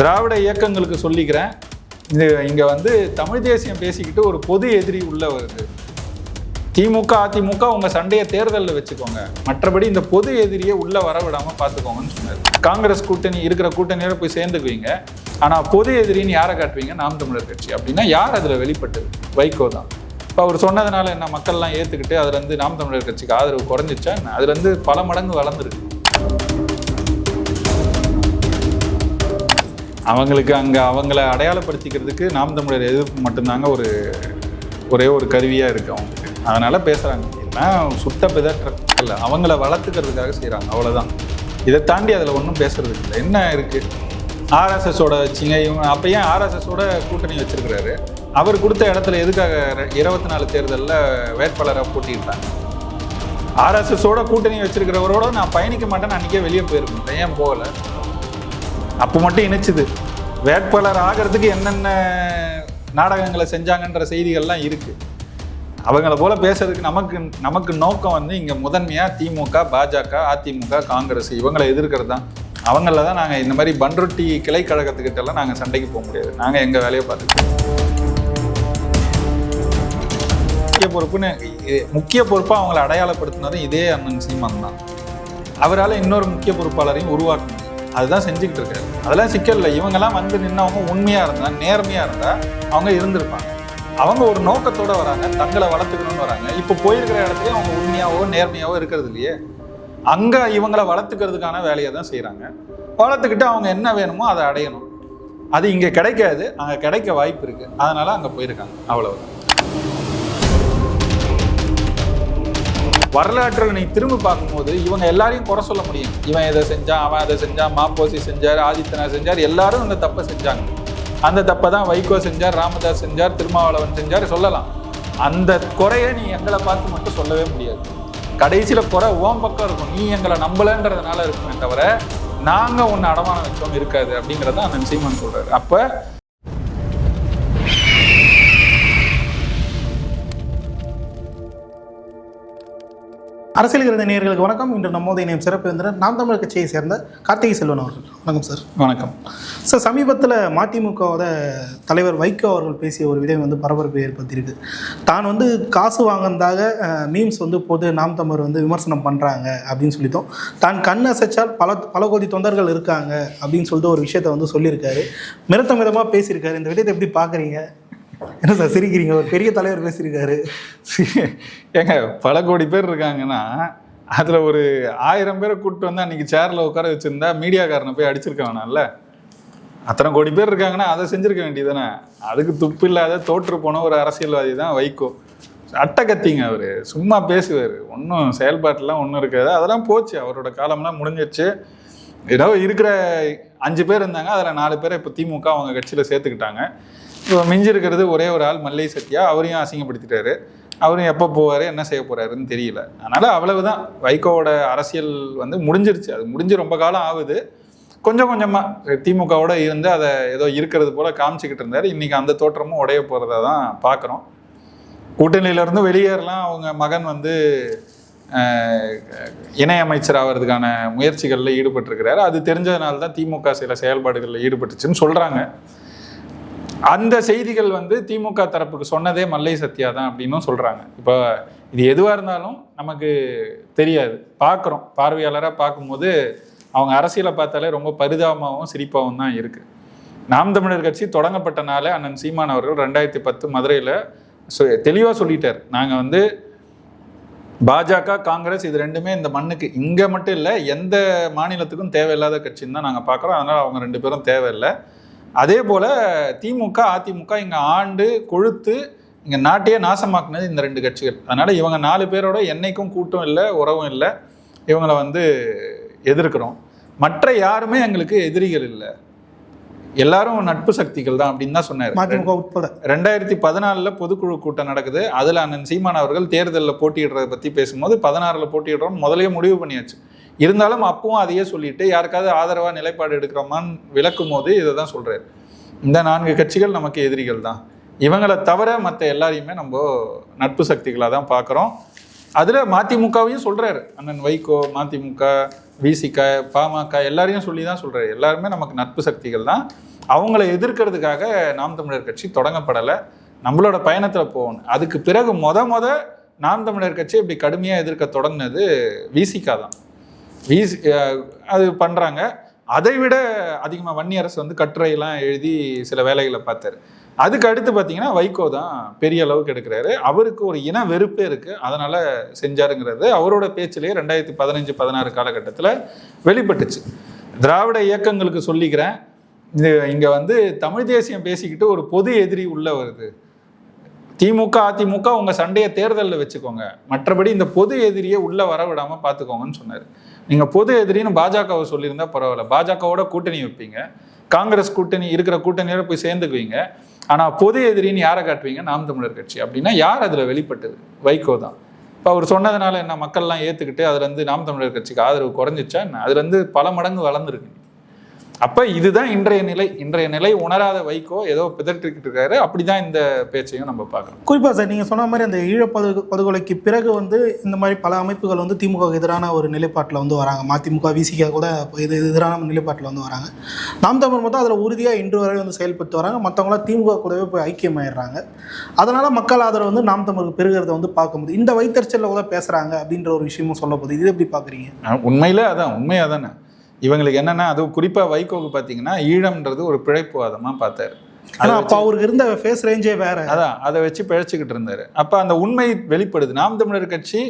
திராவிட இயக்கங்களுக்கு சொல்லிக்கிறேன். இது இங்கே வந்து தமிழ் தேசியம் பேசிக்கிட்டு ஒரு பொது எதிரி உள்ள வருது. திமுக அதிமுக உங்கள் சண்டையை தேர்தலில் வச்சுக்கோங்க. மற்றபடி இந்த பொது எதிரியை உள்ளே வர பார்த்துக்கோங்கன்னு சொன்னார். காங்கிரஸ் கூட்டணி இருக்கிற கூட்டணியோட போய் சேர்ந்துக்குவீங்க. ஆனால் பொது எதிரின்னு யாரை காட்டுவீங்க? நாம் தமிழர் கட்சி அப்படின்னா யார் அதில் வெளிப்பட்டது? வைகோ தான். இப்போ அவர் சொன்னதுனால என்ன மக்கள்லாம் ஏற்றுக்கிட்டு அதுலேருந்து நாம் தமிழர் கட்சிக்கு ஆதரவு குறைஞ்சிச்சா என்ன? அதுலேருந்து பல மடங்கு வளர்ந்துருக்கு. அவங்களுக்கு அங்கே அவங்கள அடையாளப்படுத்திக்கிறதுக்கு நாம் தமிழர் எதிர்ப்பு மட்டும்தாங்க ஒரு ஒரே ஒரு கருவியாக இருக்கு அவங்களுக்கு. அதனால் பேசுகிறாங்க எல்லாம் சுத்த பிதற்ற இல்லை அவங்கள வளர்த்துக்கிறதுக்காக செய்கிறாங்க அவ்வளோதான் இதை தாண்டி அதில் ஒன்றும் பேசுறது இல்லை. என்ன இருக்குது ஆர்எஸ்எஸோட வச்சிங்க இவங்க அப்போ ஏன் ஆர்எஸ்எஸோட கூட்டணி வச்சுருக்கிறாரு? அவர் கொடுத்த இடத்துல எதுக்காக இருபத்தி நாலு தேர்தலில் வேட்பாளராக போட்டியிருந்தாங்க ஆர்எஸ்எஸோட கூட்டணி வச்சிருக்கிறவரோட நான் பயணிக்க மாட்டேன்னு அன்றைக்கே வெளியே போயிருக்கேன். ஏன் போகலை? அப்போ மட்டும் இணைச்சுது. வேட்பாளர் ஆகிறதுக்கு என்னென்ன நாடகங்களை செஞ்சாங்கன்ற செய்திகள்லாம் இருக்குது அவங்கள போல பேசுறதுக்கு நமக்கு நமக்கு நோக்கம் வந்து இங்கே முதன்மையாக திமுக பாஜக அதிமுக காங்கிரஸ் இவங்களை எதிர்க்கிறது தான். அவங்கள தான் நாங்கள் இந்த மாதிரி பன்ரொட்டி கிளை நாங்கள் சண்டைக்கு போக முடியாது. நாங்கள் எங்கள் வேலையை பார்த்துக்கிட்டோம் முக்கிய பொறுப்புன்னு முக்கிய பொறுப்பாக அவங்கள அடையாளப்படுத்தினதும் இதே அண்ணன் சீமான் தான். அவரால் இன்னொரு முக்கிய பொறுப்பாளரையும் உருவாக்கணும். அதுதான் செஞ்சுக்கிட்டு இருக்காரு. அதெல்லாம் சிக்கல் இல்லை இவங்கெல்லாம் வந்து நின்னவங்க உண்மையாக இருந்தா நேர்மையாக இருந்தா அவங்க இருந்திருப்பாங்க. அவங்க ஒரு நோக்கத்தோடு வராங்க தங்களை வளர்த்துக்கணும்னு வராங்க. இப்போ போயிருக்கிற இடத்துல அவங்க உண்மையாவோ நேர்மையாவோ இருக்கிறது இல்லையே? அங்கே இவங்களை வளர்த்துக்கிறதுக்கான வேலையை தான் செய்கிறாங்க வளர்த்துக்கிட்டு அவங்க என்ன வேணுமோ அதை அடையணும். அது இங்கே கிடைக்காது. அங்கே கிடைக்க வாய்ப்பு இருக்குது அதனால் அங்கே போயிருக்காங்க. அவ்வளவுதான். வரலாற்றில் நீ திரும்பி பார்க்கும்போது இவங்க எல்லாரையும் குறை சொல்ல முடியும். இவன் இதை செஞ்சான் அவன் அதை செஞ்சான் மாப்போசி செஞ்சார் ஆதித்தனா செஞ்சார் எல்லாரும் அந்த தப்பை செஞ்சாங்க. அந்த தப்பை தான் வைகோ செஞ்சார் ராமதாஸ் செஞ்சார் திருமாவளவன் செஞ்சார் சொல்லலாம். அந்த குறையை நீ எங்களை பார்த்து மட்டும் சொல்லவே முடியாது. கடைசியில் குறை ஓம் பக்கம் இருக்கும். நீ எங்களை நம்பலன்றதுனால இருக்குமே தவிர நாங்கள் உன்னை அடமானம் வச்சோம் இருக்காது அப்படிங்கிறத அந்த சீமான் சொல்கிறார் அப்போ அரசியல் இருந்த நேயர்களுக்கு வணக்கம். இன்று நம்மோதைய நேம் சிறப்பு விருந்தினர் நாம் தமிழர் கட்சியை சேர்ந்த கார்த்திகை செல்வன் அவர்கள். வணக்கம் சார் வணக்கம். சார் சமீபத்தில் மதிமுகவோட தலைவர் வைகோ அவர்கள் பேசிய ஒரு விடயம் வந்து பரபரப்பை ஏற்படுத்தியிருக்கு. தான் வந்து காசு வாங்கினதாக மீம்ஸ் வந்து போது நாம் தமிழர் வந்து விமர்சனம் பண்ணுறாங்க அப்படின்னு சொல்லிட்டோம். தான் கண் அசைச்சால் பல பல கோடி தொண்டர்கள் இருக்காங்க அப்படின்னு சொல்லிட்டு ஒரு விஷயத்தை வந்து சொல்லியிருக்காரு. மிரத்த மிதமாக பேசியிருக்காரு. இந்த விடயத்தை எப்படி பார்க்குறீங்க? என்ன சார் சிரிக்கிறீங்க? ஒரு பெரிய தலைவர் பேசியிருக்காரு. ஏங்க பல கோடி பேர் இருக்காங்கன்னா அதில் ஒரு ஆயிரம் பேரை கூப்பிட்டு வந்து அன்றைக்கி சேரில் உட்கார வச்சிருந்தா மீடியாக்காரனை போய் அடிச்சிருக்க வேணாம்ல? அத்தனை கோடி பேர் இருக்காங்கன்னா அதை செஞ்சிருக்க வேண்டியதானே அதுக்கு துப்பு இல்லாத தோற்று போன ஒரு அரசியல்வாதி தான் வைகோ. அட்டை கத்திங்க அவர். சும்மா பேசுவார். ஒன்றும் செயல்பாட்டெலாம் ஒன்றும் இருக்காது. அதெல்லாம் போச்சு. அவரோட காலம்லாம் முடிஞ்சிருச்சு. ஏதோ இருக்கிற அஞ்சு பேர் இருந்தாங்க. அதில் நாலு பேரை இப்போ திமுக அவங்க கட்சியில் சேர்த்துக்கிட்டாங்க. மிஞ்சிருக்கிறது இருக்கிறது ஒரே ஒரு ஆள் மல்லை சத்யா. அவரையும் அசிங்கப்படுத்திட்டாரு. அவரும் எப்போ போவார் என்ன செய்ய போறாருன்னு தெரியல. அதனால அவ்வளவுதான். வைகோவோட அரசியல் வந்து முடிஞ்சிருச்சு. அது முடிஞ்சு ரொம்ப காலம் ஆகுது. கொஞ்சம் கொஞ்சமாக திமுகவோட இருந்து அதை ஏதோ இருக்கிறது போல காமிச்சிக்கிட்டு இருந்தார். இன்றைக்கி அந்த தோற்றமும் உடைய போகிறதா தான் பார்க்குறோம் கூட்டணியிலேருந்து வெளியேறலாம். அவங்க மகன் வந்து இணையமைச்சர் ஆகிறதுக்கான முயற்சிகளில் ஈடுபட்டிருக்கிறாரு. அது தெரிஞ்சதுனால தான் திமுக சில செயல்பாடுகளில் ஈடுபட்டுச்சுன்னு சொல்கிறாங்க அந்த செய்திகள் வந்து திமுக தரப்புக்கு சொன்னதே மல்லை சத்யா தான் அப்படின்னும் சொல்கிறாங்க இப்போ இது எதுவாக இருந்தாலும் நமக்கு தெரியாது. பார்க்குறோம் பார்வையாளராக பார்க்கும்போது அவங்க அரசியலை பார்த்தாலே ரொம்ப பரிதாபமாகவும் சிரிப்பாகவும் தான் இருக்குது நாம் தமிழர் கட்சி தொடங்கப்பட்ட நாளே அண்ணன் சீமான் அவர்கள் ரெண்டாயிரத்தி பத்து மதுரையில் தெளிவாக சொல்லிட்டார். நாங்கள் வந்து பாஜக காங்கிரஸ் இது ரெண்டுமே இந்த மண்ணுக்கு இங்கே மட்டும் இல்லை எந்த மாநிலத்துக்கும் தேவையில்லாத கட்சின்னு தான் நாங்கள் பார்க்குறோம் அதனால் அவங்க ரெண்டு பேரும் தேவையில்லை. அதே போல் திமுக அதிமுக இங்கே ஆண்டு கொழுத்து இங்கே நாட்டையே நாசமாக்குனது இந்த ரெண்டு கட்சிகள். அதனால் இவங்க நாலு பேரோட என்னைக்கும் கூட்டம் இல்லை உறவும் இல்லை. இவங்கள வந்து எதிர்க்கிறோம். மற்ற யாருமே எங்களுக்கு எதிரிகள் இல்லை. எல்லாரும் நட்பு சக்திகள் தான் அப்படின்னு தான் சொன்னார். மதிமுக உட்பட. ரெண்டாயிரத்தி பதினாலில் பொதுக்குழு கூட்டம் நடக்குது. அதில் அண்ணன் சீமான் அவர்கள் தேர்தலில் போட்டியிடுறதை பற்றி பேசும்போது பதினாறில் போட்டியிடுறோம் முதலே முடிவு பண்ணியாச்சு. இருந்தாலும் அப்பவும் அதையே சொல்லிட்டு யாருக்காவது ஆதரவாக நிலைப்பாடு எடுக்கிறோமான்னு விளக்கும் போது இதை தான் சொல்கிறார் இந்த நான்கு கட்சிகள் நமக்கு எதிரிகள் தான். இவங்களை தவிர மற்ற எல்லாரையுமே நம்ம நட்பு சக்திகளாக தான் பார்க்குறோம் அதில் மதிமுகவையும் சொல்கிறாரு அண்ணன் வைகோ மதிமுக விசிக பாமக எல்லாரையும் சொல்லி தான் சொல்கிறார் எல்லாருமே நமக்கு நட்பு சக்திகள் தான். அவங்கள எதிர்க்கிறதுக்காக நாம் தமிழர் கட்சி தொடங்கப்படலை. நம்மளோட பயணத்தில் போகணும். அதுக்கு பிறகு மொத மொத நாம் தமிழர் கட்சி இப்படி கடுமையாக எதிர்க்க தொடங்கினது விசிகா தான். வீசி uh, அது பண்ணுறாங்க அதை விட அதிகமாக வன்னியரசு வந்து கட்டுரையெல்லாம் எழுதி சில வேலைகளை பார்த்தாரு. அதுக்கு அடுத்து பார்த்தீங்கன்னா வைகோ தான் பெரிய அளவுக்கு எடுக்கிறாரு. அவருக்கு ஒரு இன வெறுப்பே இருக்குது அதனால் செஞ்சாருங்கிறது அவரோட பேச்சிலேயே ரெண்டாயிரத்தி பதினஞ்சு பதினாறு காலகட்டத்தில் வெளிப்பட்டுச்சு. திராவிட இயக்கங்களுக்கு சொல்லிக்கிறேன். இது இங்கே வந்து தமிழ் தேசியம் பேசிக்கிட்டு ஒரு பொது எதிரி உள்ள வருது. திமுக அதிமுக உங்கள் சண்டையை தேர்தலில் வச்சுக்கோங்க. மற்றபடி இந்த பொது எதிரியை உள்ளே வர பார்த்துக்கோங்கன்னு சொன்னார். நீங்கள் பொது எதிரின்னு பாஜகவை சொல்லியிருந்தா பரவாயில்ல. பாஜகவோட கூட்டணி வைப்பீங்க. காங்கிரஸ் கூட்டணி இருக்கிற கூட்டணியோட போய் சேர்ந்துக்குவீங்க. ஆனால் பொது எதிரின்னு யாரை காட்டுவீங்க? நாம் தமிழர் கட்சி. அப்படின்னா யார் அதில் வெளிப்பட்டது? வைகோ தான். இப்போ அவர் சொன்னதுனால என்ன? மக்கள்லாம் ஏற்றுக்கிட்டு அதுலேருந்து நாம் தமிழர் கட்சிக்கு ஆதரவு குறைஞ்சிச்சா என்ன? அதுலேருந்து பல மடங்கு வளர்ந்துருக்கு. அப்ப இதுதான் இன்றைய நிலை. இன்றைய நிலை உணராத வைகோ ஏதோ பிதற்றிக்கிட்டு இருக்காரு. அப்படிதான் இந்த பேச்சையும் நம்ம பார்க்கறோம் குறிப்பாக சார் நீங்கள் சொன்ன மாதிரி அந்த ஈழப் பது படுகொலைக்கு பிறகு வந்து இந்த மாதிரி பல அமைப்புகள் வந்து திமுக எதிரான ஒரு நிலைப்பாட்டில் வந்து வராங்க. மதிமுக விசிக கூட இது எதிரான நிலைப்பாட்டில் வந்து வராங்க. நாம் தமிழ் மட்டும் அதில் உறுதியாக இன்று வரை வந்து செயல்பட்டு வராங்க. மற்றவங்களாம் திமுக கூடவே போய் ஐக்கியமாயிடுறாங்க. அதனால் மக்கள் ஆதரவு வந்து நாம் தமிழுக்கு பெருகிறத வந்து பார்க்க முடியுது. இந்த வைத்தறிச்சலில் கூட பேசுகிறாங்க அப்படின்ற ஒரு விஷயமும் சொல்ல போகுது இது எப்படி பார்க்குறீங்க? உண்மையிலே அதான். உண்மை அதானே இவங்களுக்கு என்னன்னா அதுவும் குறிப்பா வைகோக்கு பார்த்தீங்கன்னா ஈழம்ன்றது ஒரு பிழைப்புவாதமா பார்த்தாரு. ஏன்னா அப்போ அவருக்கு இருந்த ஃபேஸ் ரேஞ்சே வேற. அதான் அதை வச்சு பிழைச்சிக்கிட்டு இருந்தாரு. அப்ப அந்த உண்மை வெளிப்படுது. நாம் தமிழர் கட்சி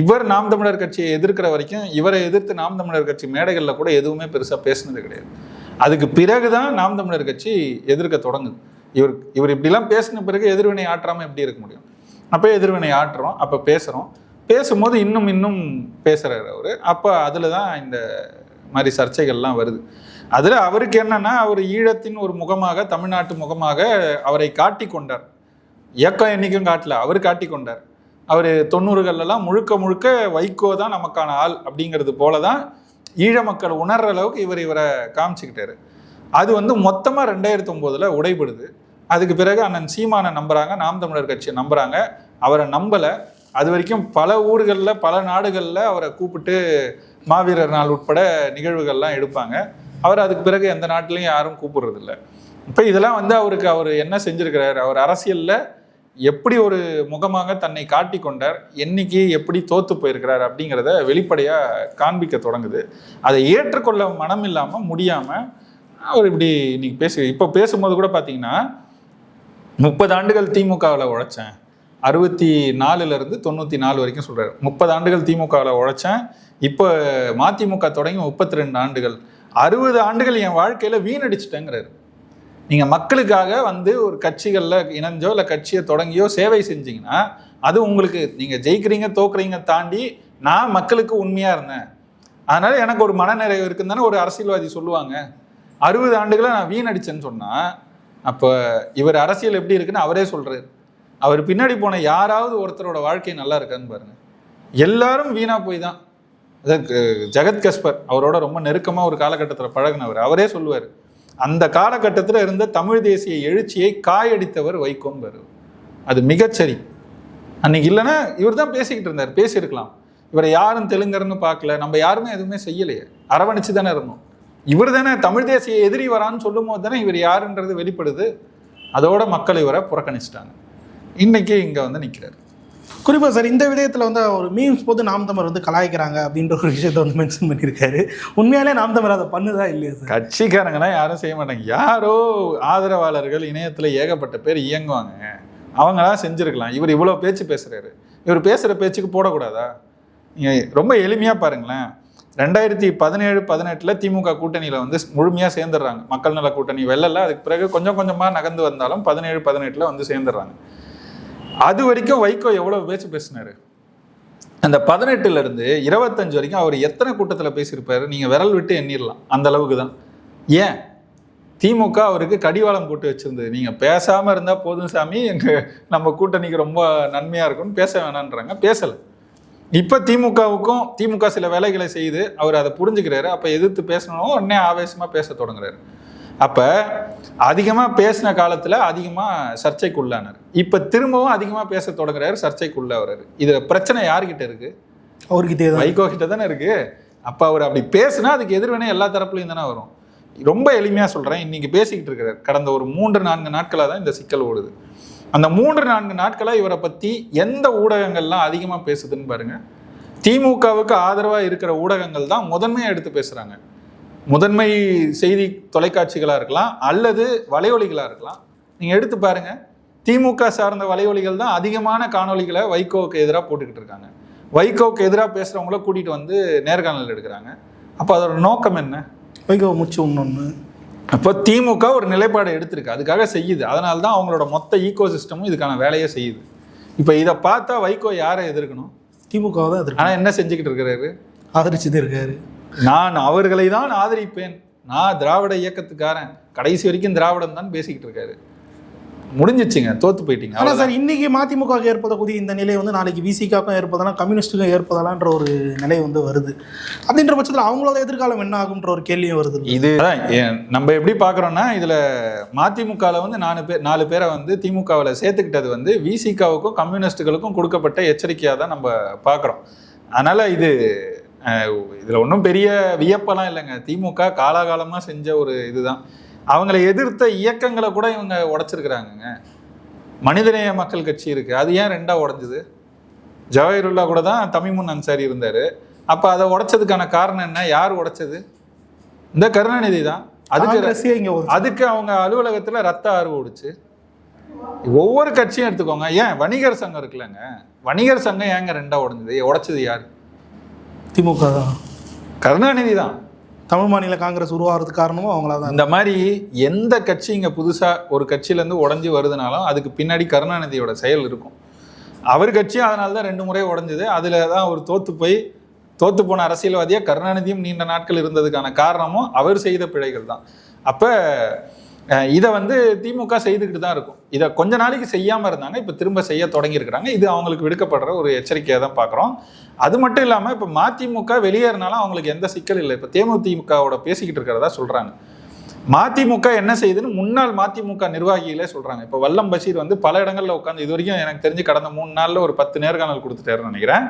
இவர் நாம் தமிழர் கட்சியை எதிர்க்கிற வரைக்கும் இவரை எதிர்த்து நாம் தமிழர் கட்சி மேடைகள்ல கூட எதுவுமே பெருசா பேசுனது கிடையாது. அதுக்கு பிறகுதான் நாம் தமிழர் கட்சி எதிர்க்க தொடங்குது. இவர் இவர் இப்படிலாம் பேசின பிறகு எதிர்வினை ஆற்றாம எப்படி இருக்க முடியும்? அப்போ எதிர்வினை ஆற்றுறோம் அப்போ பேசுகிறோம் பேசும்போது இன்னும் இன்னும் பேசுகிறாரு அவர். அப்போ அதில் தான் இந்த மாதிரி சர்ச்சைகள்லாம் வருது. அதில் அவருக்கு என்னன்னா அவர் ஈழத்தின் ஒரு முகமாக தமிழ்நாட்டு முகமாக அவரை காட்டி கொண்டார். இயக்கம் என்றைக்கும் காட்டல அவர் காட்டி கொண்டார். அவர் தொண்ணூறுகள்லாம் முழுக்க முழுக்க வைகோ தான் நமக்கான ஆள் அப்படிங்கிறது போல தான் ஈழ மக்கள் உணர்ற அளவுக்கு இவர் இவரை காமிச்சுக்கிட்டாரு. அது வந்து மொத்தமாக ரெண்டாயிரத்தி ஒம்போதில் உடைபடுது. அதுக்கு பிறகு அண்ணன் சீமானை நம்புறாங்க நாம் தமிழர் கட்சியை நம்புகிறாங்க அவரை நம்பலை. அது வரைக்கும் பல ஊர்களில் பல நாடுகளில் அவரை கூப்பிட்டு மாவீரர் நாள் உட்பட நிகழ்வுகள்லாம் எடுப்பாங்க. அவர் அதுக்கு பிறகு எந்த நாட்டிலையும் யாரும் கூப்பிடுறதில்ல. இப்போ இதெல்லாம் வந்து அவருக்கு அவர் என்ன செஞ்சுருக்கிறார்? அவர் அரசியலில் எப்படி ஒரு முகமாக தன்னை காட்டி கொண்டார்? என்னைக்கு எப்படி தோத்து போயிருக்கிறார்? அப்படிங்கிறத வெளிப்படையாக காண்பிக்க தொடங்குது. அதை ஏற்றுக்கொள்ள மனம் இல்லாமல் முடியாமல் அவர் இப்படி இன்னைக்கு பேசு இப்போ பேசும்போது கூட பார்த்தீங்கன்னா முப்பது ஆண்டுகள் திமுகவில் உழைச்சேன். அறுபத்தி நாலுலேருந்து தொண்ணூற்றி நாலு வரைக்கும் சொல்கிறார் முப்பது ஆண்டுகள் திமுகவில் உழைச்சேன். இப்போ மதிமுக தொடங்கி முப்பத்தி ரெண்டு ஆண்டுகள். அறுபது ஆண்டுகள் என் வாழ்க்கையில் வீணடிச்சிட்டேங்கிறாரு. நீங்கள் மக்களுக்காக வந்து ஒரு கட்சிகளில் இணைஞ்சோ இல்லை கட்சியை தொடங்கியோ சேவை செஞ்சீங்கன்னா அது உங்களுக்கு நீங்கள் ஜெயிக்கிறீங்க தோக்குறீங்க தாண்டி நான் மக்களுக்கு உண்மையாக இருந்தேன். அதனால் எனக்கு ஒரு மனநிறைவு இருக்குன்னு தானே ஒரு அரசியல்வாதி சொல்லுவாங்க. அறுபது ஆண்டுகளை நான் வீணடிச்சேன்னு சொன்னால் அப்போ இவர் அரசியல் எப்படி இருக்குன்னு அவரே சொல்கிறார் அவர் பின்னாடி போன யாராவது ஒருத்தரோட வாழ்க்கை நல்லா இருக்கான்னு பாருங்க. எல்லாரும் வீணா போய் தான். அதாவது ஜெகத் கஸ்பர் அவரோட ரொம்ப நெருக்கமாக ஒரு காலகட்டத்தில் பழகுனவர். அவரே சொல்லுவார் அந்த காலகட்டத்தில் இருந்த தமிழ் தேசிய எழுச்சியை காயடித்தவர் வைகோம்பர் அது மிகச்சரி. அன்னைக்கு இல்லைன்னா இவர் தான் பேசிக்கிட்டு இருந்தார் பேசியிருக்கலாம். இவரை யாரும் தெலுங்கர்னு பார்க்கல நம்ம யாருமே எதுவுமே செய்யலையே. அரவணைச்சு தானே இருந்தோம். இவர் தானே தமிழ் தேசிய எதிரி வரான்னு சொல்லும் போது தானே இவர் யாருன்றது வெளிப்படுது. அதோட மக்கள் இவரை புறக்கணிச்சிட்டாங்க. இன்னைக்கு இங்கே வந்து நிற்கிறார் குறிப்பாக சார் இந்த விடயத்தில் வந்து ஒரு மீம்ஸ் போது நாம் தமிழர் வந்து கலாய்க்கிறாங்க அப்படின்ற ஒரு விஷயத்தை வந்து மென்ஷன் பண்ணியிருக்காரு. உண்மையாலே நாம் தமிழர் அதை பண்ணுதா இல்லையா சார்? கட்சிக்காரங்கலாம் யாரும் செய்ய மாட்டாங்க. யாரோ ஆதரவாளர்கள் இணையத்தில் ஏகப்பட்ட பேர் இயங்குவாங்க. அவங்களாம் செஞ்சுருக்கலாம். இவர் இவ்வளோ பேச்சு பேசுகிறாரு இவர் பேசுகிற பேச்சுக்கு போடக்கூடாதா? நீங்கள் ரொம்ப எளிமையாக பாருங்களேன். ரெண்டாயிரத்தி பதினேழு பதினெட்டில் திமுக கூட்டணியில் வந்து முழுமையாக சேர்ந்துடுறாங்க. மக்கள் நல கூட்டணி. வெள்ளல அதுக்கு பிறகு கொஞ்சம் கொஞ்சமாக நகர்ந்து வந்தாலும் பதினேழு பதினெட்டில் வந்து சேர்ந்துடுறாங்க. அது வரைக்கும் வைகோ எவ்வளோ பேச்சு பேசினாரு? அந்த பதினெட்டுல இருந்து இருபத்தஞ்சு வரைக்கும் அவர் எத்தனை கூட்டத்தில் பேசியிருப்பாரு? நீங்கள் விரல் விட்டு எண்ணிடலாம். அந்த அளவுக்கு தான். ஏன்? திமுக அவருக்கு கடிவாளம் போட்டு வச்சிருந்தது. நீங்கள் பேசாமல் இருந்தால் போதும் சாமி. எங்கள் நம்ம கூட்டணிக்கு ரொம்ப நன்மையாக இருக்கும்னு பேச வேணான்றாங்க. பேசலை. இப்போ திமுகவுக்கும் திமுக சில வேலைகளை செய்து அவர் அதை புரிஞ்சுக்கிறாரு. அப்போ எதிர்த்து பேசணும் உடனே ஆவேசமாக பேச தொடங்குறாரு. அப்போ அதிகமாக பேசின காலத்தில் அதிகமாக சர்ச்சைக்குள்ளானார். இப்போ திரும்பவும் அதிகமாக பேச தொடங்குறாரு சர்ச்சைக்குள்ள வர்றாரு. இதில் பிரச்சனை யார்கிட்ட இருக்கு? அவர்கிட்ட வைகோ கிட்ட தானே இருக்கு. அப்போ அவர் அப்படி பேசுனா அதுக்கு எதிர்வினை எல்லா தரப்புலையும் தானே வரும். ரொம்ப எளிமையாக சொல்கிறேன் இன்னைக்கு பேசிக்கிட்டு இருக்கிறார். கடந்த ஒரு மூன்று நான்கு நாட்களாக தான் இந்த சிக்கல் ஓடுது. அந்த மூன்று நான்கு நாட்களாக இவரை பற்றி எந்த ஊடகங்கள்லாம் அதிகமாக பேசுதுன்னு பாருங்க. திமுகவுக்கு ஆதரவாக இருக்கிற ஊடகங்கள் தான் முதன்மையாக எடுத்து பேசுகிறாங்க முதன்மை செய்தி தொலைக்காட்சிகளாக இருக்கலாம் அல்லது வலையொலிகளாக இருக்கலாம். நீங்கள் எடுத்து பாருங்க. திமுக சார்ந்த வலையொலிகள் தான் அதிகமான காணொளிகளை வைகோவுக்கு எதிராக போட்டுக்கிட்டு இருக்காங்க. வைகோவுக்கு எதிராக பேசுகிறவங்கள கூட்டிகிட்டு வந்து நேர்காணல் எடுக்கிறாங்க. அப்போ அதோட நோக்கம் என்ன? வைகோ முச்சு ஒன்று அப்போ திமுக ஒரு நிலைப்பாடு எடுத்திருக்கு. அதுக்காக செய்யுது. அதனால தான் அவங்களோட மொத்த ஈகோ சிஸ்டமும் இதுக்கான வேலையை செய்யுது. இப்போ இதை பார்த்தா வைகோ யாரை எதிர்க்கணும்? திமுக தான் எதிர்க்க ஆனால் என்ன செஞ்சுக்கிட்டு இருக்கிறாரு? ஆதரிச்சுட்டு இருக்காரு. நான் அவர்களை தான் ஆதரிப்பேன். நான் திராவிட இயக்கத்துக்காரன். கடைசி வரைக்கும் திராவிடம் தான் பேசிக்கிட்டு இருக்காரு. முடிஞ்சிச்சுங்க. தோத்து போயிட்டீங்க. ஆனா அவ்வளவுதான். சார் இன்னைக்கு மதிமுக ஏற்படக்கூடிய இந்த நிலை வந்து நாளைக்கு விசிகாக்கும் ஏற்பதெல்லாம் கம்யூனிஸ்ட்டுக்கும் ஏற்பதலான்ற ஒரு நிலை வந்து வருது. அப்படின்ற பட்சத்தில் அவங்களோட எதிர்காலம் என்ன ஆகுன்ற ஒரு கேள்வியும் வருது? இது நம்ம எப்படி பார்க்குறோம்னா இதில் மதிமுகவில் வந்து நாலு பேர் நாலு பேரை வந்து திமுகவில் சேர்த்துக்கிட்டது வந்து விசிகாவுக்கும் கம்யூனிஸ்ட்டுகளுக்கும் கொடுக்கப்பட்ட எச்சரிக்கையாக தான் நம்ம பார்க்குறோம். அதனால் இது இதில் ஒன்றும் பெரிய வியப்பெல்லாம் இல்லைங்க. திமுக காலாகாலமாக செஞ்ச ஒரு இதுதான். அவங்கள எதிர்த்த இயக்கங்களை கூட இவங்க உடைச்சிருக்கிறாங்கங்க. மனிதநேய மக்கள் கட்சி இருக்குது அது ஏன் ரெண்டாக உடைஞ்சுது? ஜவாஹிருல்லா கூட தான் தமிமுன் அன்சாரி இருந்தார். அப்போ அதை உடைச்சதுக்கான காரணம் என்ன? யார் உடைச்சது? இந்த கருணாநிதி தான். அதுக்கு இங்க அதுக்கு அவங்க அலுவலகத்துல ரத்த ஆறு ஓடுச்சு. ஒவ்வொரு கட்சியும் எடுத்துக்கோங்க. ஏன்? வணிகர் சங்கம் இருக்குல்லங்க. வணிகர் சங்கம் ஏங்க ரெண்டா உடைஞ்சது? உடைச்சது யார்? திமுக தான். கருணாநிதி தான். தமிழ் மாநில காங்கிரஸ் உருவாகிறதுக்கு காரணமும் அவங்களா தான். இந்த மாதிரி எந்த கட்சி இங்க புதுசா ஒரு கட்சியில இருந்து உடைஞ்சு வருதுனாலும் அதுக்கு பின்னாடி கருணாநிதியோட செயல் இருக்கும். அவர் கட்சி அதனால தான் ரெண்டு முறை உடைஞ்சது. அதுல தான் அவர் தோத்து போய் தோத்து போன அரசியல்வாதியா கருணாநிதியும் நீண்ட நாட்கள் இருந்ததுக்கான காரணமும் அவர் செய்த பிழைகள் தான். அப்ப இதை வந்து திமுக செய்துக்கிட்டு தான் இருக்கும். இதை கொஞ்ச நாளைக்கு செய்யாமல் இருந்தாங்க இப்போ திரும்ப செய்ய தொடங்கியிருக்கிறாங்க. இது அவங்களுக்கு விடுக்கப்படுற ஒரு எச்சரிக்கையாக தான் பார்க்குறோம். அது மட்டும் இல்லாமல் இப்போ மதிமுக வெளியேறினாலும் அவங்களுக்கு எந்த சிக்கல் இல்லை. இப்போ தேமுதிமுகவோட பேசிக்கிட்டு இருக்கிறதா சொல்கிறாங்க மதிமுக என்ன செய்யுதுன்னு முன்னாள் மதிமுக நிர்வாகிகளே சொல்கிறாங்க இப்போ வல்லம் பஷீர் வந்து பல இடங்களில் உட்காந்து இது வரைக்கும் எனக்கு தெரிஞ்சு கடந்த மூணு நாளில் ஒரு பத்து நேர்காணல் கொடுத்துட்டாருன்னு நினைக்கிறேன்.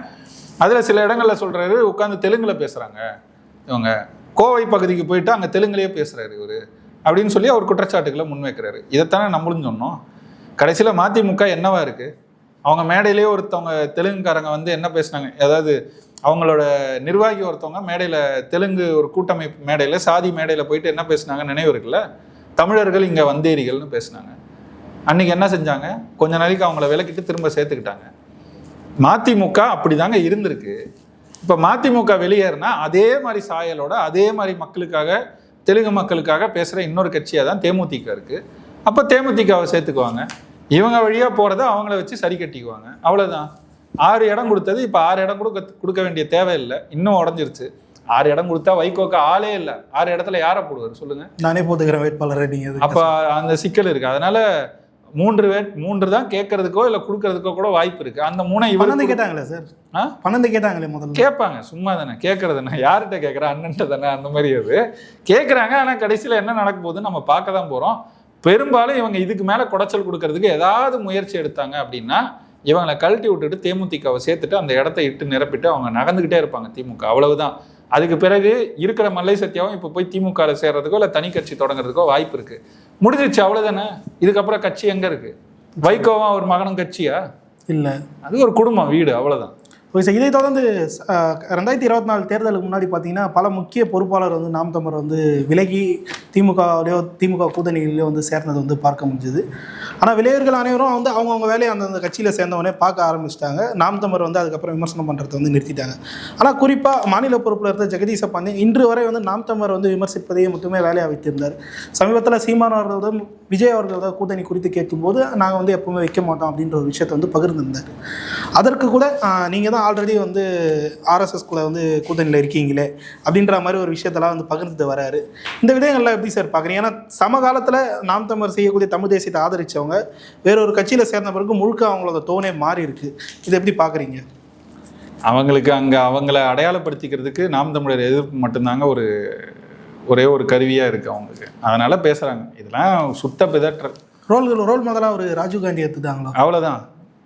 அதில் சில இடங்களில் சொல்கிறாரு உட்காந்து தெலுங்கில் பேசுகிறாங்க இவங்க கோவை பகுதிக்கு போயிட்டு அங்கே தெலுங்குலேயே பேசுகிறாரு இவர். அப்படின்னு சொல்லி அவர் குற்றச்சாட்டுகளை முன்வைக்கிறாரு. இதைத்தானே நம்மளும் சொன்னோம். கடைசியில் மதிமுக என்னவா இருக்கு? அவங்க மேடையிலேயே ஒருத்தவங்க தெலுங்குக்காரங்க வந்து என்ன பேசுனாங்க? அதாவது அவங்களோட நிர்வாகி ஒருத்தவங்க மேடையில் தெலுங்கு ஒரு கூட்டமைப்பு மேடையில் சாதி மேடையில் போயிட்டு என்ன பேசுனாங்க நினைவு இருக்குல்ல? தமிழர்கள் இங்கே வந்தேரிகள்னு பேசுனாங்க. அன்னைக்கு என்ன செஞ்சாங்க? கொஞ்ச நாளைக்கு அவங்கள விலக்கிட்டு திரும்ப சேர்த்துக்கிட்டாங்க. மதிமுக அப்படிதாங்க இருந்திருக்கு. இப்போ மதிமுக வெளியேறினா அதே மாதிரி சாயலோட அதே மாதிரி மக்களுக்காக தெலுங்கு மக்களுக்காக பேசுகிற இன்னொரு கட்சியாக தான் தேமுதிக இருக்கு. அப்போ தேமுதிகவை சேர்த்துக்குவாங்க. இவங்க வழியாக போகிறத அவங்கள வச்சு சரி கட்டிக்குவாங்க. அவ்வளோதான் ஆறு இடம் கொடுத்தது இப்போ ஆறு இடம் கொடுக்க கொடுக்க வேண்டிய தேவை இல்லை இன்னும் உடஞ்சிருச்சு. ஆறு இடம் கொடுத்தா வைகோக்கு ஆளே இல்லை. ஆறு இடத்துல யாரை போடுவார்? சொல்லுங்க. நானே போட்டுக்கிறேன் வேட்பாளரை நீங்க எதுக்கு? அப்ப அந்த சிக்கல் இருக்கு. அதனால மூன்று வேட் மூன்று தான் கேட்கறதுக்கோ இல்ல கொடுக்கறதுக்கோ கூட வாய்ப்பு இருக்கு. அந்த மூணை இவர் பன்னெண்டு கேட்டாங்களே சார் ஆ? பன்னெண்டு கேட்டாங்களே முதல்ல. கேட்பாங்க சும்மா தானே கேட்கறது என்ன? யார்கிட்ட கேட்குற? அண்ணன்ட்ட தானே? அந்த மாதிரி அது. கேட்குறாங்க ஆனால் கடைசியில் என்ன நடக்க போகுதுன்னு நம்ம பார்க்க தான் போகிறோம் பெரும்பாலும் இவங்க இதுக்கு மேலே குடைச்சல் கொடுக்கறதுக்கு ஏதாவது முயற்சி எடுத்தாங்க அப்படின்னா இவங்களை கழட்டி விட்டுட்டு தேமுதிகவை சேர்த்துட்டு அந்த இடத்த இட்டு நிரப்பிட்டு அவங்க நகர்ந்துக்கிட்டே இருப்பாங்க திமுக. அவ்வளவுதான். அதுக்கு பிறகு இருக்கிற மல்லை சத்யாவும் இப்போ போய் திமுகவில் சேர்றதுக்கோ இல்லை தனி கட்சி தொடங்குறதுக்கோ வாய்ப்பு இருக்கு. முடிஞ்சிருச்சு அவ்வளவுதானே? இதுக்கப்புறம் கட்சி எங்க இருக்கு? வைகோவா ஒரு மகனும் கட்சியா? இல்ல. அது ஒரு குடும்பம் வீடு அவ்வளவுதான். ஓகே சார் இதை தொடர்ந்து ரெண்டாயிரத்தி இருபத்தி நாலு தேர்தலுக்கு முன்னாடி பார்த்தீங்கன்னா பல முக்கிய பொறுப்பாளர் வந்து நாம் தமிழர் வந்து விலகி திமுகவிலையோ திமுக கூட்டணியிலையோ வந்து சேர்ந்தது வந்து பார்க்க முடிஞ்சுது. ஆனால் விளையர்கள் அனைவரும் வந்து அவங்கவுங்க வேலையை அந்தந்த கட்சியில் சேர்ந்தவொடனே பார்க்க ஆரம்பிச்சிட்டாங்க. நாம் தமிழர் வந்து அதுக்கப்புறம் விமர்சனம் பண்ணுறதை வந்து நிறுத்திட்டாங்க. ஆனால் குறிப்பாக மாநில பொறுப்பில் இருந்த ஜெகதீச பாண்டியன் இன்று வரை வந்து நாம் தமிழர் வந்து விமர்சிப்பதையே மட்டுமே வேலையாக வைத்திருந்தார். சமீபத்தில் சீமான் அவர்களுடன் விஜய் அவர்களோட கூட்டணி குறித்து கேட்கும்போது நாங்கள் வந்து எப்பவுமே வைக்க மாட்டோம் அப்படின்ற ஒரு விஷயத்தை வந்து பகிர்ந்திருந்தார். அதற்கு கூட நீங்கள் தான் ஆல்ரெடி வந்து ஆர்எஸ்எஸ் கூட வந்து கூட்டணியில் இருக்கீங்களே அப்படின்ற மாதிரி ஒரு விஷயத்தெல்லாம் வந்து பகிர்ந்துட்டு வராரு. இந்த விடயங்கள்லாம் எப்படி சார் பார்க்குறீங்க? ஏன்னா சமகாலத்தில் நாம் தமிழர் செய்யக்கூடிய தமிழ் தேசியத்தை ஆதரிச்சவங்க வேறொரு கட்சியில் சேர்ந்த பிறகு முழுக்க அவங்களோட தோனே மாறி இருக்கு. இதை எப்படி பார்க்குறீங்க? அவங்களுக்கு அங்கே அவங்கள அடையாளப்படுத்திக்கிறதுக்கு நாம் தமிழர் எதிர்ப்பு மட்டும்தாங்க ஒரு ஒரே ஒரு கருவியாக இருக்குது அவங்களுக்கு. அதனால பேசுகிறாங்க இதெல்லாம் சுத்த பிதற்றல். ரோல் ரோல் மாடலாக ஒரு ராஜீவ் காந்தி எடுத்துட்டாங்களா? அவ்வளோதான்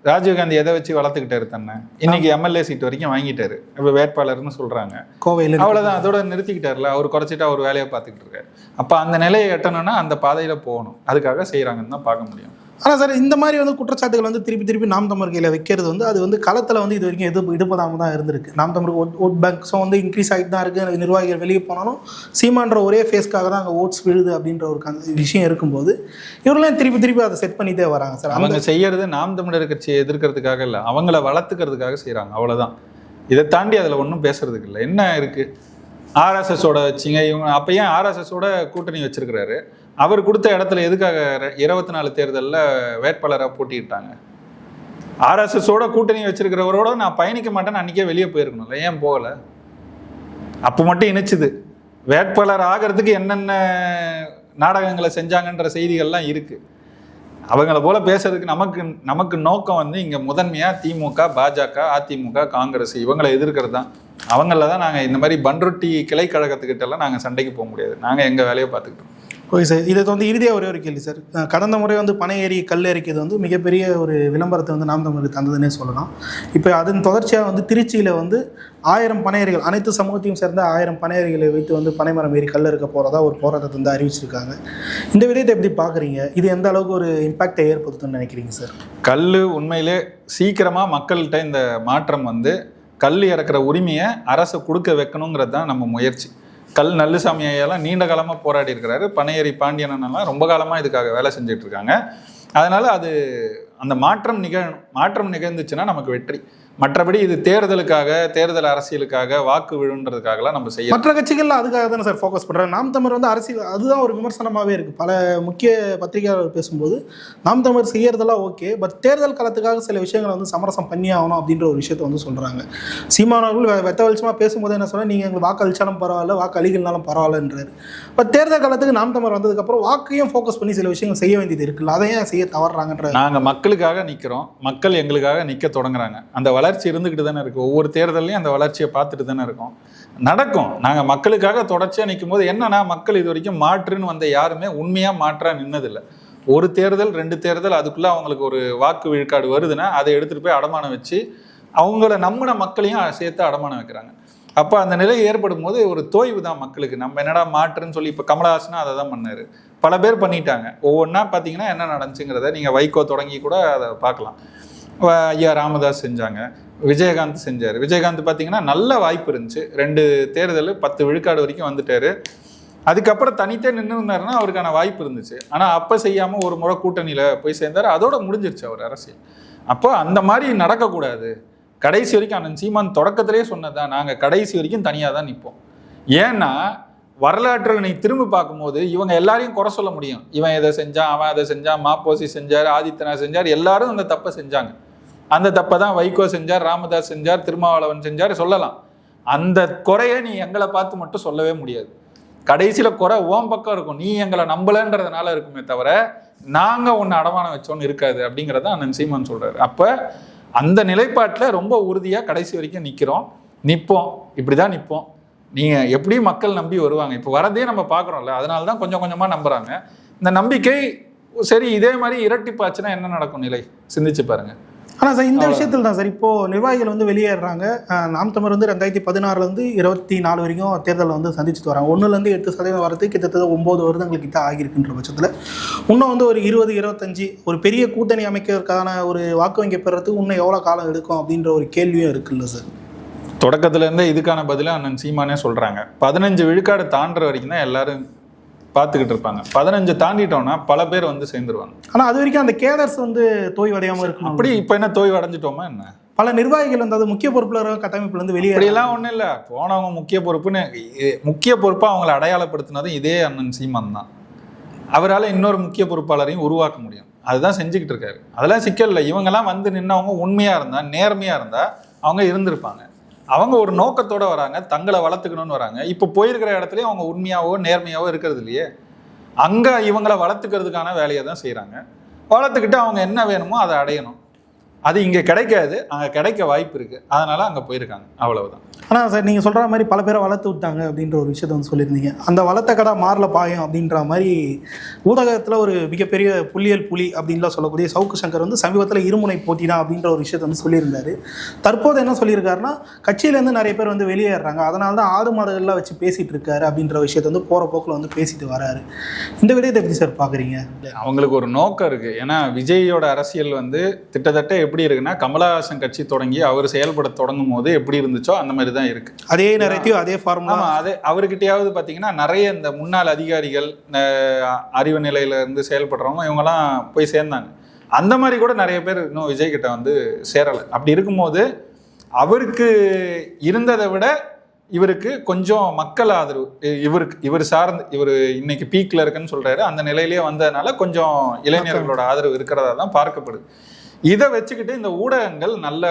ராஜீவ்காந்தி எதை வச்சு வளர்த்துக்கிட்டாரு தன்னை? இன்னைக்கு எம்எல்ஏ சீட் வரைக்கும் வாங்கிட்டாரு. இப்போ வேட்பாளர்னு சொல்றாங்க. கோவையில் அவ்வளவுதான். அதோட நிறுத்திக்கிட்டார்ல. அவர் குறைச்சிட்டு அவர் வேலையை பார்த்துக்கிட்டு இருக்காரு. அப்ப அந்த நிலையை எட்டணும்னா அந்த பாதையில போகணும். அதுக்காக செய்யறாங்கன்னு தான் பார்க்க முடியும். ஆனால் சார் இந்த மாதிரி வந்து குற்றச்சாட்டுகள் வந்து திருப்பி திருப்பி நாம் தமிழ் கையில் வைக்கிறது வந்து அது வந்து களத்தில் வந்து இது வரைக்கும் எது இடுப்பதாம தான் இருந்திருக்கு. நாம் தமிழ் ஓட் ஓட் பேங்க்ஸும் வந்து இன்க்ரீஸ் ஆகிட்டு தான் இருக்குது நிர்வாகிகள் வெளியே போனாலும் சீமான்ற ஒரே ஃபேஸ்க்காக தான் அங்கே ஓட்ஸ் விழுது அப்படின்ற ஒரு விஷயம் இருக்கும்போது இவரெல்லாம் திருப்பி திருப்பி அதை செட் பண்ணிட்டே வராங்க சார். அவங்க செய்யறது நாம் தமிழர் கட்சியை எதிர்க்கிறதுக்காக இல்லை அவங்கள வளர்த்துக்கிறதுக்காக செய்கிறாங்க அவ்வளோதான் இதை தாண்டி அதில் ஒன்றும் பேசுறதுக்கு இல்லை. என்ன இருக்குது ஆர்எஸ்எஸோட வச்சிங்க. இவங்க அப்போ ஏன் ஆர்எஸ்எஸோட கூட்டணி வச்சிருக்கிறாரு? அவர் கொடுத்த இடத்துல எதுக்காக இருபத்தி நாலு தேர்தலில் வேட்பாளராக போட்டியிட்டாங்க? ஆர்எஸ்எஸோட கூட்டணி வச்சிருக்கிறவரோட நான் பயணிக்க மாட்டேன்னு அன்றைக்கே வெளியே போயிருக்கணும்ல. ஏன் போகலை? அப்போ மட்டும் இணைச்சுது. வேட்பாளர் ஆகிறதுக்கு என்னென்ன நாடகங்களை செஞ்சாங்கன்ற செய்திகள்லாம் இருக்குது அவங்கள போல பேசுறதுக்கு நமக்கு நமக்கு நோக்கம் வந்து இங்கே முதன்மையாக திமுக பாஜக அதிமுக காங்கிரஸ் இவங்களை எதிர்க்கிறது தான் அவங்கள தான் நாங்கள் இந்த மாதிரி பன்ருட்டி கிளை கழகத்துக்கிட்ட எல்லாம் நாங்கள் சண்டைக்கு போக முடியாது. நாங்கள் எங்கள் வேலையை பார்த்துக்கிட்டோம். ஓகே சார் இதை வந்து இறுதியாக ஒரே ஒரு கேள்வி சார். கடந்த முறை வந்து பனை ஏறி கல் எறிக்கிறது வந்து மிகப்பெரிய ஒரு விளம்பரத்தை வந்து நாம் தமிழுக்கு தந்ததுன்னே சொல்லலாம். இப்போ அதன் தொடர்ச்சியாக வந்து திருச்சியில் வந்து ஆயிரம் பனையறிகள் அனைத்து சமூகத்தையும் சேர்ந்த ஆயிரம் பனையறிகளை வைத்து வந்து பனைமரம் ஏறி கல் இருக்க போகிறதா ஒரு போராட்டத்தை வந்து அறிவிச்சிருக்காங்க. இந்த விதத்தை எப்படி பார்க்குறீங்க? இது எந்த அளவுக்கு ஒரு இம்பாக்டை ஏற்படுத்தும்னு நினைக்கிறீங்க சார்? கல் உண்மையிலே சீக்கிரமாக மக்கள்கிட்ட இந்த மாற்றம் வந்து கல் இறக்குற உரிமையை அரசு கொடுக்க வைக்கணுங்கிறது தான் நம்ம முயற்சி. கல் நல்லுசாமி ஐயாலாம் நீண்ட காலமாக போராடி இருக்கிறாரு. பனையரி பாண்டியனெல்லாம் ரொம்ப காலமாக இதுக்காக வேலை செஞ்சுட்டு இருக்காங்க. அதனால அது அந்த மாற்றம் நிகழணும் மாற்றம் நிகழ்ந்துச்சுன்னா நமக்கு வெற்றி. மற்றபடி இது தேர்தலுக்காக தேர்தல் அரசியலுக்காக வாக்கு விழுன்றதுக்காகலாம் நம்ம செய்ய மற்ற கட்சிகள் அதுக்காக தானே சார் ஃபோக்கஸ் பண்ணுறாங்க நாம் தமிழ் வந்து அரசியல் அதுதான் ஒரு விமர்சனமாகவே இருக்குது பல முக்கிய பத்திரிகையாளர் பேசும்போது நாம் தமிழ் செய்யறதெல்லாம் ஓகே பட் தேர்தல் காலத்துக்காக சில விஷயங்களை வந்து சமரசம் பண்ணி ஆகணும் அப்படின்ற ஒரு விஷயத்தை வந்து சொல்கிறாங்க சீமானவர்கள் வெ- வெட்ட வெளிச்சமாக பேசும்போது என்ன சொன்னால் நீங்கள் எங்களுக்கு வாக்கு அளிச்சாலும் பரவாயில்ல வாக்கு அளிக்கலனாலும் பரவாயில்லன்றாரு. பட் தேர்தல் காலத்துக்கு நாம் தமிழ் வந்ததுக்கப்புறம் வாக்கையும் ஃபோக்கஸ் பண்ணி சில விஷயங்கள் செய்ய வேண்டியது இருக்குல்ல. அதை ஏன் செய்ய தவறுறாங்கன்ற நாங்கள் மக்களுக்காக நிற்கிறோம் மக்கள் எங்களுக்காக நிற்க தொடங்குறாங்க. அந்த வளர்ச்சி இருந்துக்கிட்டு தானே இருக்குது ஒவ்வொரு தேர்தலையும் அந்த வளர்ச்சியை பார்த்துட்டு தானே இருக்கோம். நடக்கும். நாங்கள் மக்களுக்காக தொடர்ச்சியாக நிற்கும் போது என்னன்னா மக்கள் இது வரைக்கும் மாற்றுன்னு வந்த யாருமே உண்மையாக மாற்றா நின்னதில்லை. ஒரு தேர்தல் ரெண்டு தேர்தல் அதுக்குள்ளே அவங்களுக்கு ஒரு வாக்கு விழுக்காடு வருதுன்னா அதை எடுத்துகிட்டு போய் அடமானம் வச்சு அவங்கள நம்பின மக்களையும் சேர்த்து அடமானம் வைக்கிறாங்க. அப்போ அந்த நிலை ஏற்படும் போது ஒரு தோய்வு தான் மக்களுக்கு. நம்ம என்னடா மாற்றுன்னு சொல்லி இப்போ கமலஹாசனா அதை தான் பண்ணாரு. பல பேர் பண்ணிட்டாங்க. ஒவ்வொன்றா பார்த்தீங்கன்னா என்ன நடந்துச்சுங்கிறத நீங்கள் வைகோ தொடங்கி கூட அதை பார்க்கலாம். ஐயா ராமதாஸ் செஞ்சாங்க. விஜயகாந்த் செஞ்சார். விஜயகாந்த் பார்த்தீங்கன்னா நல்ல வாய்ப்பு இருந்துச்சு. ரெண்டு தேர்தல் பத்து விழுக்காடு வரைக்கும் வந்துட்டாரு. அதுக்கப்புறம் தனித்தே நின்று இருந்தாருன்னா அவருக்கான வாய்ப்பு இருந்துச்சு. ஆனால் அப்போ செய்யாமல் ஒரு முறை கூட்டணியில் போய் சேர்ந்தார். அதோட முடிஞ்சிருச்சு அவர் அரசியல். அப்போ அந்த மாதிரி நடக்கக்கூடாது. கடைசி வரைக்கும் அண்ணன் சீமான் தொடக்கத்திலே சொன்னதான் நாங்கள் கடைசி வரைக்கும் தனியாக தான் நிற்போம் ஏன்னா வரலாற்றில் நீ திரும்பி பார்க்கும்போது இவங்க எல்லாரையும் குறை சொல்ல முடியும். இவன் இதை செஞ்சான் அவன் அதை செஞ்சான் மாப்போசி செஞ்சார் ஆதித்யநாத் செஞ்சார் எல்லாரும் அந்த தப்பை செஞ்சாங்க. அந்த தப்பை தான் வைகோ செஞ்சார் ராமதாஸ் செஞ்சார் திருமாவளவன் செஞ்சார் சொல்லலாம். அந்த குறையை நீ எங்களை பார்த்து மட்டும் சொல்லவே முடியாது. கடைசியில் குறை ஓம் பக்கம் இருக்கும். நீ எங்களை நம்பலன்றதுனால இருக்குமே தவிர நாங்கள் ஒன்று அடமானம் வச்சோன்னு இருக்காது அப்படிங்கிறத அண்ணன் சீமான் சொல்கிறாரு அப்போ அந்த நிலைப்பாட்டில் ரொம்ப உறுதியாக கடைசி வரைக்கும் நிற்கிறோம் நிற்போம் இப்படி தான் நிற்போம் நீங்கள் எப்படியும் மக்கள் நம்பி வருவாங்க? இப்போ வரதே நம்ம பார்க்குறோம்ல. அதனால தான் கொஞ்சம் கொஞ்சமாக நம்புறாங்க. இந்த நம்பிக்கை சரி இதே மாதிரி இரட்டிப்பாச்சுன்னா என்ன நடக்கும் நிலை? சிந்திச்சு பாருங்கள் ஆனால் சார் இந்த விஷயத்தில் தான் சார். இப்போ நிர்வாகிகள் வந்து வெளியேறாங்க நாம் தமிழ் வந்து ரெண்டாயிரத்தி பதினாறுலேருந்து இருபத்தி நாலு வரைக்கும் தேர்தலை வந்து சந்திச்சுட்டு வராங்க. ஒன்றுலேருந்து எட்டு சதவீதம் வரது கிட்டத்தட்ட ஒம்பது வருடங்கள் கிட்ட ஆகியிருக்குன்ற பட்சத்தில் இன்னும் வந்து ஒரு இருபது இருபத்தஞ்சி ஒரு பெரிய கூட்டணி அமைக்கிறதுக்கான ஒரு வாக்கு வங்கி பெறத்துக்கு இன்னும் எவ்வளோ காலம் எடுக்கும் அப்படின்ற ஒரு கேள்வியும் இருக்குல்ல சார்? தொடக்கத்துல இருந்தே இதுக்கான பதிலை அண்ணன் சீமானே சொல்றாங்க. பதினஞ்சு விழுக்காடு தாண்டுற வரைக்கும் தான் எல்லாரும் பார்த்துக்கிட்டு இருப்பாங்க. பதினஞ்சு தாண்டிட்டோம்னா பல பேர் வந்து சேர்ந்துருவாங்க. ஆனால் அது வரைக்கும் அந்த கேடர்ஸ் வந்து தோய்வடையாமல் இருக்கணும். அப்படி இப்போ என்ன தோய்வு அடைஞ்சிட்டோமா என்ன? பல நிர்வாகிகள் வந்து அது முக்கிய பொறுப்புல இருக்க கட்டமைப்புலேருந்து வெளியே அப்படியெல்லாம் ஒன்றும் இல்லை போனவங்க முக்கிய பொறுப்புன்னு முக்கிய பொறுப்பாக அவங்கள அடையாளப்படுத்தினதும் இதே அண்ணன் சீமான் தான். அவரால் இன்னொரு முக்கிய பொறுப்பாளரையும் உருவாக்க முடியும். அதுதான் செஞ்சுக்கிட்டு இருக்காரு. அதெல்லாம் சிக்கல் இல்லை இவங்கெல்லாம் வந்து நின்னவங்க உண்மையாக இருந்தா நேர்மையாக இருந்தா அவங்க இருந்திருப்பாங்க. அவங்க ஒரு நோக்கத்தோட வராங்க தங்களை வளர்த்துக்கணும்னு வராங்க. இப்போ போயிருக்கிற இடத்துலயும் அவங்க உண்மையாவோ நேர்மையாவோ இருக்கிறது இல்லையே. அங்கே இவங்கள வளர்த்துக்கிறதுக்கான வேலையை தான் செய்கிறாங்க வளர்த்துக்கிட்டு அவங்க என்ன வேணுமோ அதை அடையணும். அது இங்க கிடைக்காது. அங்க கிடைக்க வாய்ப்பு இருக்கு. அதனால அங்க போயிருக்காங்க. அவ்வளவுதான். ஆனால் சார் நீங்கள் சொல்கிற மாதிரி பல பேரை வளர்த்து விட்டாங்க அப்படின்ற ஒரு விஷயத்த வந்து சொல்லியிருந்தீங்க. அந்த வளர்த்த கடை மாறல பாயம் அப்படின்ற மாதிரி ஊடகத்தில் ஒரு மிகப்பெரிய புள்ளியல் புலி அப்படின்லாம் சொல்லக்கூடிய சவுக்கு சங்கர் வந்து சமீபத்தில் இருமுனை போட்டி தான் அப்படின்ற ஒரு விஷயத்த வந்து சொல்லியிருந்தாரு. தற்போது என்ன சொல்லியிருக்காருன்னா கட்சியிலேருந்து நிறைய பேர் வந்து வெளியேறாங்க. அதனால தான் ஆடு மாடுகள்லாம் வச்சு பேசிகிட்டு இருக்காரு அப்படின்ற விஷயத்த வந்து போகிற போக்கில் வந்து பேசிட்டு வராரு. இந்த விடயத்தை எப்படி சார் பார்க்குறீங்க அவங்களுக்கு ஒரு நோக்கம் இருக்கு. ஏன்னா விஜயோட அரசியல் வந்து கிட்டத்தட்ட எப்படி இருக்குன்னா கமலஹாசன் கட்சி தொடங்கி அவர் செயல்பட தொடங்கும் போது எப்படி இருந்துச்சோ அந்த மாதிரி தான் இருக்கு. அதே நேரத்தையும் அதே ஃபார்முலா அது அவர்கிட்டயாவது பாத்தீங்கன்னா நிறைய இந்த முன்னாள் அதிகாரிகள் அறிவு நிலையில இருந்து செயல்படுறவங்க இவங்கெல்லாம் போய் சேர்ந்தாங்க. அந்த மாதிரி கூட நிறைய பேர் இன்னும் விஜய் கிட்ட வந்து சேரலை. அப்படி இருக்கும்போது அவருக்கு இருந்ததை விட இவருக்கு கொஞ்சம் மக்கள் ஆதரவு இவருக்கு இவர் சார்ந்து இவர் இன்னைக்கு பீக்ல இருக்குன்னு சொல்றாரு. அந்த நிலையிலேயே வந்ததுனால கொஞ்சம் இளைஞர்களோட ஆதரவு இருக்கிறதா தான் பார்க்கப்படுது. இதை வச்சுக்கிட்டு இந்த ஊடகங்கள் நல்ல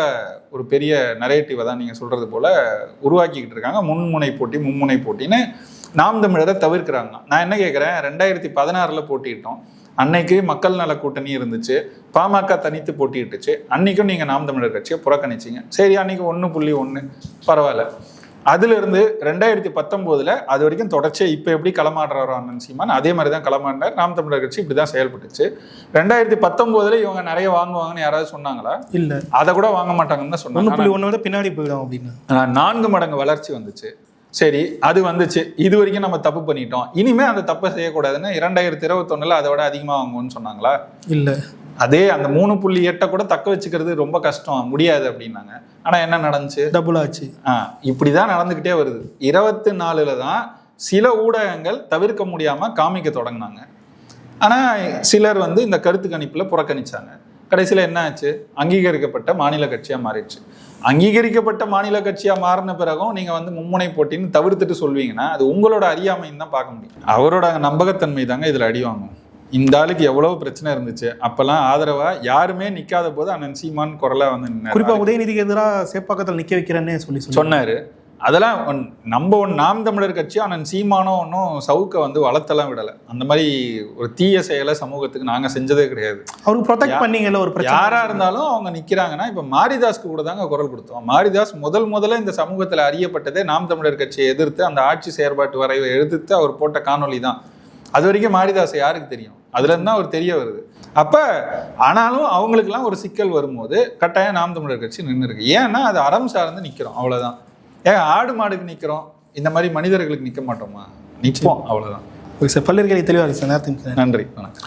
ஒரு பெரிய நரேட்டிவை தான் நீங்கள் சொல்கிறது போல் உருவாக்கிக்கிட்டு இருக்காங்க. முன்முனை போட்டி மும்முனை போட்டின்னு நாம் தமிழரை தவிர்க்கிறாங்க. நான் என்ன கேட்குறேன் ரெண்டாயிரத்தி பதினாறில் போட்டியிட்டோம். அன்னைக்கு மக்கள் நல கூட்டணி இருந்துச்சு. பாமக தனித்து போட்டியிட்டுச்சு. அன்னைக்கும் நீங்கள் நாம் தமிழர் கட்சியை புறக்கணிச்சிங்க. சரி அன்னைக்கு ஒன்று புள்ளி ஒன்று பரவாயில்ல. அதுல இருந்து ரெண்டாயிரத்தி பத்தொன்பதுல அது வரைக்கும் தொடர்ச்சியா இப்ப எப்படி களமாடுறாரோ அண்ணன் சீமான் அதே மாதிரி தான் களமாடினார். நாம் தமிழர் கட்சி இப்படி தான் செயல்பட்டுச்சு. ரெண்டாயிரத்தி பத்தொன்பதுல இவங்க நிறைய வாங்குவாங்கன்னு யாராவது சொன்னாங்களா? இல்லை. அதை கூட வாங்க மாட்டாங்கன்னு தான் சொன்னாங்க. ஒன்று பின்னாடி போயிடும் அப்படின்னு. நான்கு மடங்கு வளர்ச்சி வந்துச்சு. சரி அது வந்துச்சு. இது வரைக்கும் நம்ம தப்பு பண்ணிட்டோம். இனிமே அந்த தப்பை செய்யக்கூடாதுன்னு இரண்டாயிரத்தி இருபத்தொன்னுல அதை விட அதிகமா வாங்குவோம்னு சொன்னாங்களா? இல்லை. அதே அந்த மூணு புள்ளி எட்டை கூட தக்க வச்சுக்கிறது ரொம்ப கஷ்டம். முடியாது அப்படின்னாங்க. ஆனா என்ன நடந்துச்சு? டபுள் ஆச்சு. ஆ இப்படிதான் நடந்துக்கிட்டே வருது. இருபத்தி நாலுல தான் சில ஊடகங்கள் தவிர்க்க முடியாம காமிக்க தொடங்கினாங்க. ஆனா சிலர் வந்து இந்த கருத்து கணிப்புல புறக்கணிச்சாங்க. கடைசியில என்ன ஆச்சு? அங்கீகரிக்கப்பட்ட மாநில கட்சியா மாறிடுச்சு. அங்கீகரிக்கப்பட்ட மாநில கட்சியா மாறின பிறகும் நீங்க வந்து மும்முனை போட்டின்னு தவிர்த்துட்டு சொல்வீங்கன்னா அது உங்களோட அறியாமைன்னு தான் பார்க்க முடியும். அவரோட நம்பகத்தன்மை தாங்க இதுல அடி வாங்கும். இந்த ஆளுக்கு எவ்வளவு பிரச்சனை இருந்துச்சு? அப்பெல்லாம் ஆதரவா? யாருமே நிக்காத போது அண்ணன் சீமான் குரலா வந்து. குறிப்பா உதயநிதிக்கு எதிராக சேப்பாக்கத்தில் நிக்க வைக்கிறேன்னே சொல்லி சொன்னாரு. அதெல்லாம் நம்ம ஒன் நாம் தமிழர் கட்சி ஆனால் சீமானோ ஒன்றும் சவுக்கை வந்து வளர்த்தெல்லாம் விடலை. அந்த மாதிரி ஒரு தீய செயலை சமூகத்துக்கு நாங்கள் செஞ்சதே கிடையாது. அவருக்கு ப்ரொடெக்ட் பண்ணீங்கல்ல ஒரு பிரச்சனை. யாரா இருந்தாலும் அவங்க நிக்கிறாங்கன்னா இப்ப மாரிதாஸ்க்கு கூட தாங்க குரல் கொடுத்தோம். மாரிதாஸ் முதல் முதல்ல இந்த சமூகத்துல அறியப்பட்டதே நாம் தமிழர் கட்சியை எதிர்த்து அந்த ஆட்சி செயற்பாட்டு வரைவை எதிர்த்து அவர் போட்ட காணொளி தான் அது வரைக்கும் மாரிதாஸ் யாருக்கு தெரியும்? அதுல இருந்து தான் அவர் தெரிய வருது. அப்ப ஆனாலும் அவங்களுக்கெல்லாம் ஒரு சிக்கல் வரும்போது கட்டாயம் நாம் தமிழர் கட்சி நின்று இருக்கு ஏன்னா அது அறம் சார்ந்து நிக்கிறோம் அவ்வளவுதான். ஏன் ஆடு மாடுக்கு நிக்கிறோம் இந்த மாதிரி மனிதர்களுக்கு நிக்க மாட்டோமா? நிற்போம் அவ்வளவுதான். ஓகே சார் பல்லிருக்கலை தெளிவாக சார் நேரத்துக்கு நன்றி வணக்கம்.